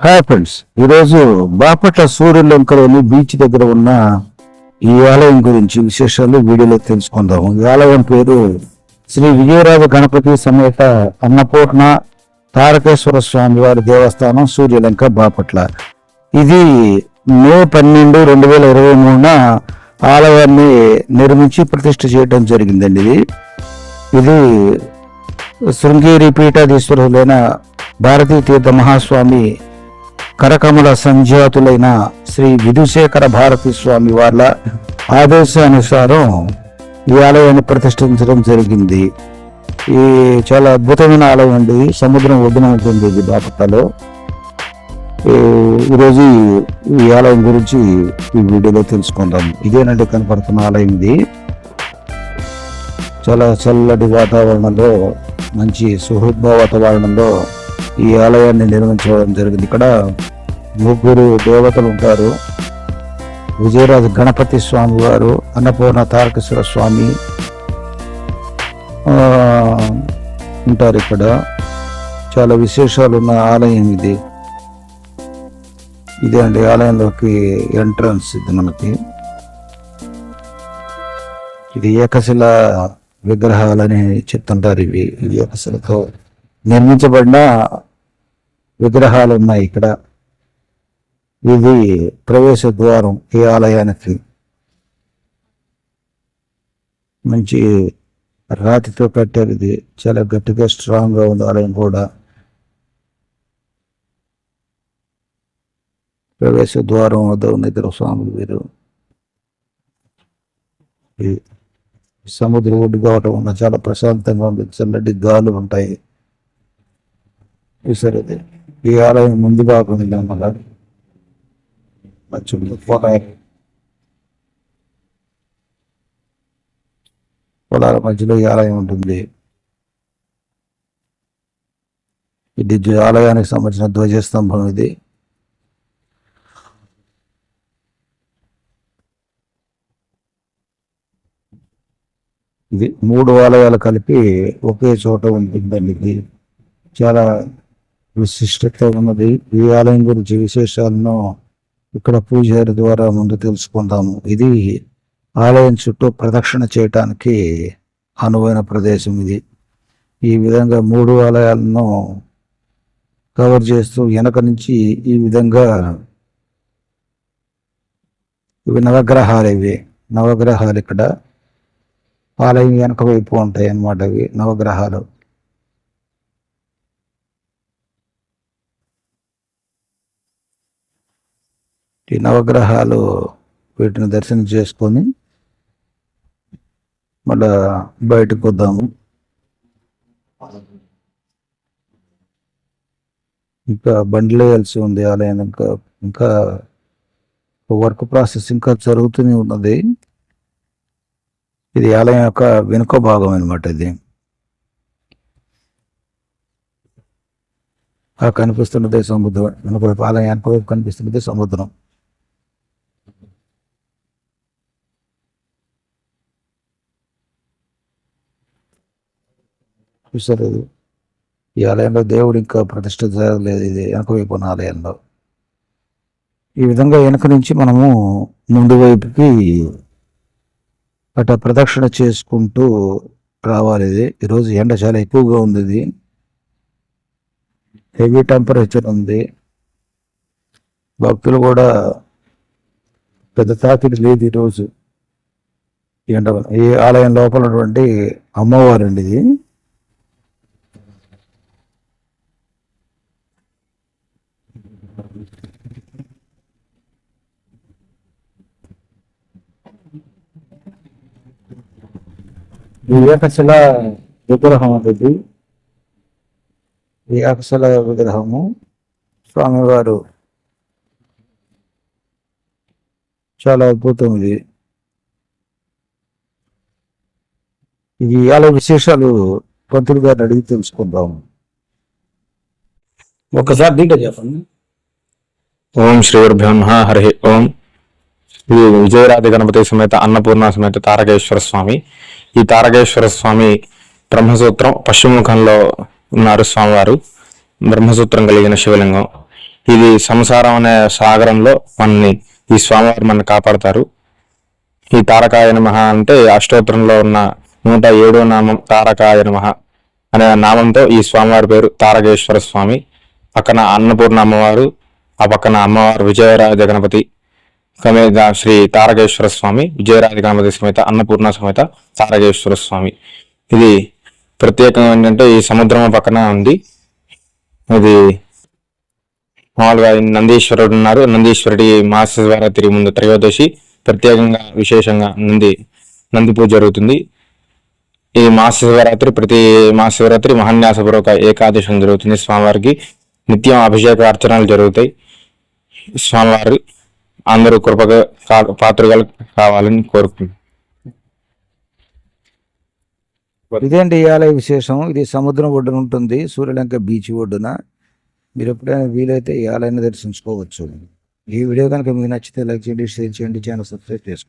Hi friends ఈరోజు Bapatla సూర్యలంకలోని beach దగ్గర ఉన్న ఈ ఆలయం గురించి విశేషాలు వీడియోలో తెలుసుకుందాం ఈ ఆలయం పేరు శ్రీ విజయరాజ గణపతి సమేత అన్నపూర్ణ తారకేశ్వర స్వామి వారి దేవస్థానం సూర్యలంక బాపట్ల. ఇది మే పన్నెండు రెండు వేల ఇరవై మూడున ఆలయాన్ని నిర్మించి ప్రతిష్ఠ చేయడం జరిగిందండి ఇది. ఇది శృంగేరి పీఠాధీశ్వరులైన భారతీ తీర్థ మహాస్వామి కరకమల సంజాతులైన శ్రీ విధుశేఖర భారతి స్వామి వాళ్ళ ఆదేశానుసారం ఈ ఆలయాన్ని ప్రతిష్ఠించడం జరిగింది. ఈ చాలా అద్భుతమైన ఆలయం అండి. సముద్రం ఒడ్డున ఉంటుంది ఇది బాపట్లలో. ఈ- ఈరోజు ఈ- ఈ ఆలయం గురించి ఈ వీడియోలో తెలుసుకుందాం. ఇదేనండి కనపడుతున్న ఆలయం ఇది. చాలా చల్లటి వాతావరణంలో మంచి సుహృద్భావ వాతావరణంలో ఈ ఆలయాన్ని నిర్మించడం జరిగింది. ఇక్కడ ముగ్గురు దేవతలు ఉంటారు విజయరాజు గణపతి స్వామి వారు అన్నపూర్ణ తారకేశ్వర స్వామి ఆ, ఉంటారు ఇక్కడ. చాలా విశేషాలు ఉన్న ఆలయం ఇది. ఇదే అండి ఆలయంలోకి ఎంట్రన్స్ ఇది మనకి. ఇది ఏకశిల విగ్రహాలని చెప్తుంటారు ఇవి. ఇది ఏకశిలతో నిర్మించబడిన విగ్రహాలు ఉన్నాయి ఇక్కడ. ఇది ప్రవేశ ద్వారం ఈ ఆలయానికి. మంచి రాతితో కట్టారు ఇది చాలా గట్టిగా స్ట్రాంగ్గా ఉంది ఆలయం కూడా. ప్రవేశ ద్వారం వద్ద ఉన్న ఇద్దరు స్వాములు వీరు. సముద్ర ఒడ్డు కావటం వల్ల చాలా ప్రశాంతంగా ఉంది. చల్లటి గాలు ఉంటాయి. చూసారు ఈ ఆలయం ముందు భాగం ఇలా మంచి పొలాలు పొలాల మధ్యలో ఈ ఆలయం ఉంటుంది ఇది ఆలయానికి సంబంధించిన ధ్వజస్తంభం ఇది ఇది మూడు ఆలయాలు కలిపి ఒకే చోట ఉంటుందండి ఇది. చాలా విశిష్టత ఉన్నది. ఈ ఆలయం గురించి విశేషాలను ఇక్కడ పూజారి ద్వారా ముందు తెలుసుకుందాము. ఇది ఆలయం చుట్టూ ప్రదక్షిణ చేయటానికి అనువైన ప్రదేశం ఇది. ఈ విధంగా మూడు ఆలయాలను కవర్ చేస్తూ వెనక నుంచి ఈ విధంగా ఇవి నవగ్రహాలు ఇవి. నవగ్రహాలు ఇక్కడ ఆలయం వెనక వైపు ఉంటాయి అన్నమాట ఇవి నవగ్రహాలు. ఈ నవగ్రహాలు వీటిని దర్శనం చేసుకొని మళ్ళా బయటకు వద్దాము. ఇంకా బండ్లు వేయాల్సి ఉంది ఆలయం ఇంకా ఇంకా వర్క్ ప్రాసెస్ ఇంకా జరుగుతూనే ఉన్నది. ఇది ఆలయం యొక్క వెనుక భాగం అనమాట ఇది. ఆ కనిపిస్తున్నదే సముద్రం వెనుక ఆలయం వెనుక కనిపిస్తున్నదే సముద్రం. చూసారు ఇది ఈ ఆలయంలో దేవుడు ఇంకా ప్రతిష్ట జరగలేదు. ఇది వెనకవైపు ఉన్న ఆలయంలో. ఈ విధంగా వెనక నుంచి మనము ముందు వైపుకి అట ప్రదక్షిణ చేసుకుంటూ రావాలి ఇది. ఈరోజు ఎండ చాలా ఎక్కువగా ఉంది ఇది. హెవీ టెంపరేచర్ ఉంది. భక్తులు కూడా పెద్ద తాకిడి లేదు ఈరోజు. ఈ ఎండ ఈ ఆలయం లోపల ఉన్నటువంటి అమ్మవారండి ఇది. ఈ ఏకశిల విగ్రహం అనేది ఈ ఏకశిల విగ్రహము స్వామివారు చాలా అద్భుతం ఇది. ఇది ఆలయ విశేషాలు పంతులు గారిని అడిగి తెలుసుకుందాం. ఒకసారి డీటెయిల్ చెప్పండి. ఓం శ్రీ నమః హరి ఓం. ఇది విజయరాధ గణపతి సమేత అన్నపూర్ణ సమేత తారకేశ్వర స్వామి. ఈ తారకేశ్వర స్వామి బ్రహ్మసూత్రం పశ్చిమముఖంలో ఉన్నారు స్వామివారు. బ్రహ్మసూత్రం కలిగిన శివలింగం. ఇది సంసారం అనే సాగరంలో మనని ఈ స్వామివారు మనని కాపాడతారు. ఈ తారకాయ నమ అంటే అష్టోత్తరంలో ఉన్న నూట ఏడో నామం తారకాయ నమ అనే నామంతో ఈ స్వామివారి పేరు తారకేశ్వర స్వామి. పక్కన అన్నపూర్ణ అమ్మవారు ఆ పక్కన అమ్మవారు విజయరాజ గణపతి సమేత శ్రీ తారకేశ్వర స్వామి విజయరాజ గణపతి సమేత అన్నపూర్ణ సమేత తారకేశ్వర స్వామి. ఇది ప్రత్యేకం ఏంటంటే ఈ సముద్రం పక్కన ఉంది. ఇది మామూలుగా నందీశ్వరుడు ఉన్నారు. నందీశ్వరుడి మాస శివరాత్రి ముందు త్రయోదశి ప్రత్యేకంగా విశేషంగా నంది నంది పూజ జరుగుతుంది. ఈ మాస శివరాత్రి ప్రతి మహాశివరాత్రి మహాన్యాసపూర్వక ఏకాదశం జరుగుతుంది. స్వామివారికి నిత్యం అభిషేక అర్చనలు జరుగుతాయి. స్వామివారు అందరూ కృపగా పాత్రగా కావాలని కోరుకుంటున్నాను ఇదేంటి ఆలయ విశేషం? ఇది సముద్రం ఒడ్డున ఉంటుంది సూర్యలంక బీచ్ ఒడ్డున. మీరు ఎప్పుడైనా వీలైతే ఈ ఆలయాన్ని దర్శించుకోవచ్చు. ఈ వీడియో కనుక మీకు నచ్చితే లైక్ చేయండి షేర్ చేయండి ఛానల్ సబ్స్క్రైబ్ చేసుకోండి.